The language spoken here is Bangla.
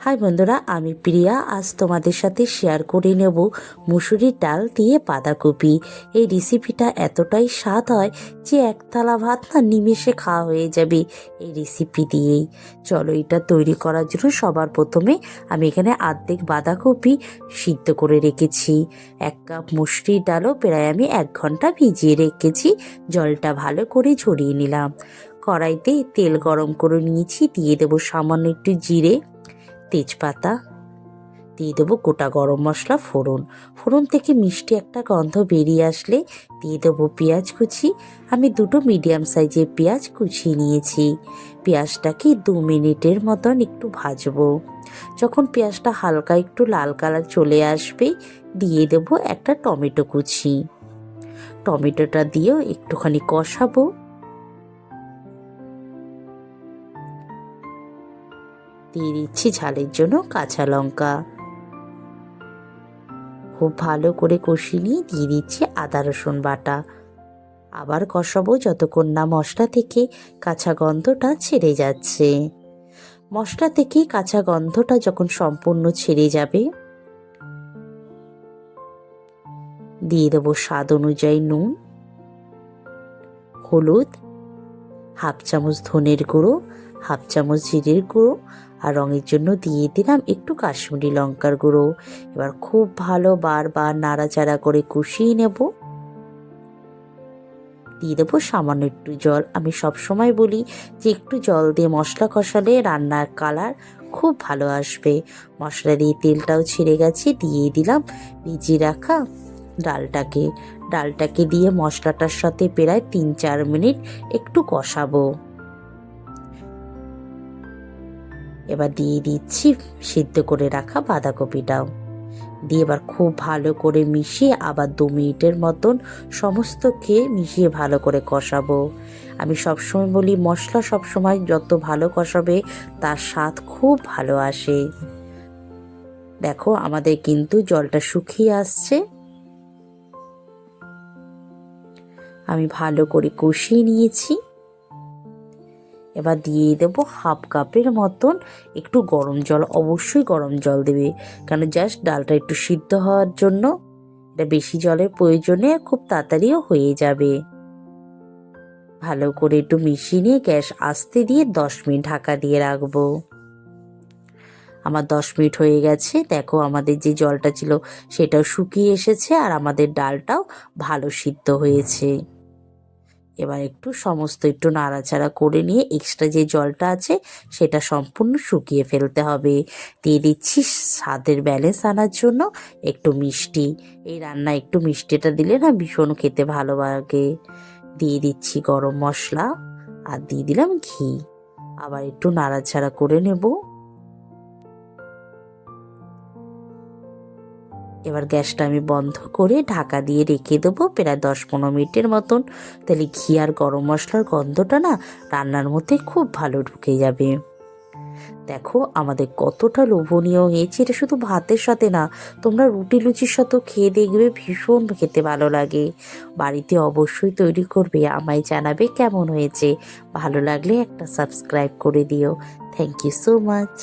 হাই বন্ধুরা, আমি প্রিয়া। আজ তোমাদের সাথে শেয়ার করে নেব মুসুরির ডাল দিয়ে বাঁধাকপি। এই রেসিপিটা এতটাই স্বাদ হয় যে এক থালা ভাত না নিমেষে খাওয়া হয়ে যাবে এই রেসিপি দিয়েই। চলো এটা তৈরি করার জন্য সবার প্রথমে আমি এখানে আর্ধেক বাঁধাকপি সিদ্ধ করে রেখেছি। এক কাপ মুসুরির ডালও প্রায় আমি এক ঘণ্টা ভিজিয়ে রেখেছি। জলটা ভালো করে ঝরিয়ে নিলাম। কড়াইতে তেল গরম করে নিয়েছি, দিয়ে দেবো সামান্য একটু জিরে। তেজপাতা। দিয়ে দেবো গোটা গরম মশলা, ফোড়ন। ফোড়ন থেকে মিষ্টি একটা গন্ধ বেরিয়ে আসলে দিয়ে দেবো পেঁয়াজ কুচি। আমি দুটো মিডিয়াম সাইজের পেঁয়াজ কুচিয়ে নিয়েছি। পেঁয়াজটাকে দু মিনিটের মতন একটু ভাজবো। যখন পেঁয়াজটা হালকা একটু লাল কালার চলে আসবে, দিয়ে দেবো একটা টমেটো কুচি। টমেটোটা দিয়েও একটুখানি কষাবো। দিয়ে দিচ্ছি ঝালের জন্য কাঁচা লঙ্কা। খুব ভালো করে কষিয়ে নিয়ে দিয়ে দিচ্ছি আদা রসুন বাটা। আবার কষাবো যতক্ষণ না মশলা থেকে কাঁচা গন্ধটা ছেড়ে যাচ্ছে। মশলা থেকে কাঁচা গন্ধটা যখন সম্পূর্ণ ছেড়ে যাবে, দিয়ে দেবো স্বাদ অনুযায়ী নুন, হলুদ, হাফ চামচ ধনের গুঁড়ো, হাফ চামচ জিরের গুঁড়ো আর রঙের জন্য দিয়ে দিলাম একটু কাশ্মীরি লঙ্কার গুঁড়ো। এবার খুব ভালো বারবার নাড়াচাড়া করে কষিয়ে নেব। দিয়ে দেবো সামান্য একটু জল। আমি সব সময় বলি যে একটু জল দিয়ে মশলা কষালে রান্নার কালার খুব ভালো আসবে। মশলা দিয়ে তেলটাও ছেড়ে গেছে, দিয়ে দিলাম ভিজিয়ে রাখা ডালটাকে। ডালটাকে দিয়ে মশলাটার সাথে প্রায় তিন চার মিনিট একটু কষাবো। এবার দিয়ে দিচ্ছি সিদ্ধ করে রাখা বাঁধাকপিটাও। দিয়ে এবার খুব ভালো করে মিশিয়ে আবার দু মিনিটের মতন সমস্তকে মিশিয়ে ভালো করে কষাবো। আমি সবসময় বলি, মশলা সবসময় যত ভালো কষাবে, তার স্বাদ খুব ভালো আসে। দেখো, আমাদের কিন্তু জলটা শুকিয়ে আসছে। আমি ভালো করে কষিয়ে নিয়েছি। এবার দিয়ে দেবো হাফ কাপের মতন একটু গরম জল, অবশ্যই গরম জল দেবে। কেন জাস্ট ডালটা একটু সিদ্ধ হওয়ার জন্য, এটা বেশি জলের প্রয়োজনে খুব তাড়াতাড়িও হয়ে যাবে। ভালো করে একটু মিশিয়ে নিয়ে গ্যাস আস্তে দিয়ে দশ মিনিট ঢাকা দিয়ে রাখব। আমার দশ মিনিট হয়ে গেছে, দেখো আমাদের যে জলটা ছিল সেটাও শুকিয়ে এসেছে আর আমাদের ডালটাও ভালো সিদ্ধ হয়েছে। এবার একটু সমস্ত একটু নাড়াচাড়া করে নিয়ে এক্সট্রা যে জলটা আছে সেটা সম্পূর্ণ শুকিয়ে ফেলতে হবে। দিয়ে দিচ্ছি স্বাদের ব্যালেন্স আনার জন্য একটু মিষ্টি। এই রান্না একটু মিষ্টিটা দিলে না ভীষণ খেতে ভালো লাগে। দিয়ে দিচ্ছি গরম মশলা আর দিয়ে দিলাম ঘি। আবার একটু নাড়াচাড়া করে নেব। এবার গ্যাসটা আমি বন্ধ করে ঢাকা দিয়ে রেখে দেবো প্রায় দশ পনেরো মিনিটের মতন। তাহলে ঘি আর গরম মশলার গন্ধটা না রান্নার মধ্যে খুব ভালো ঢুকে যাবে। দেখো, আমাদের কতটা লোভনীয় হয়েছে, এটা শুধু ভাতের সাথে না, তোমরা রুটি লুচির সাথেও খেয়ে দেখবে, ভীষণ খেতে ভালো লাগে। বাড়িতে অবশ্যই তৈরি করবে, আমায় জানাবে কেমন হয়েছে। ভালো লাগলে একটা সাবস্ক্রাইব করে দিও। Thank you so much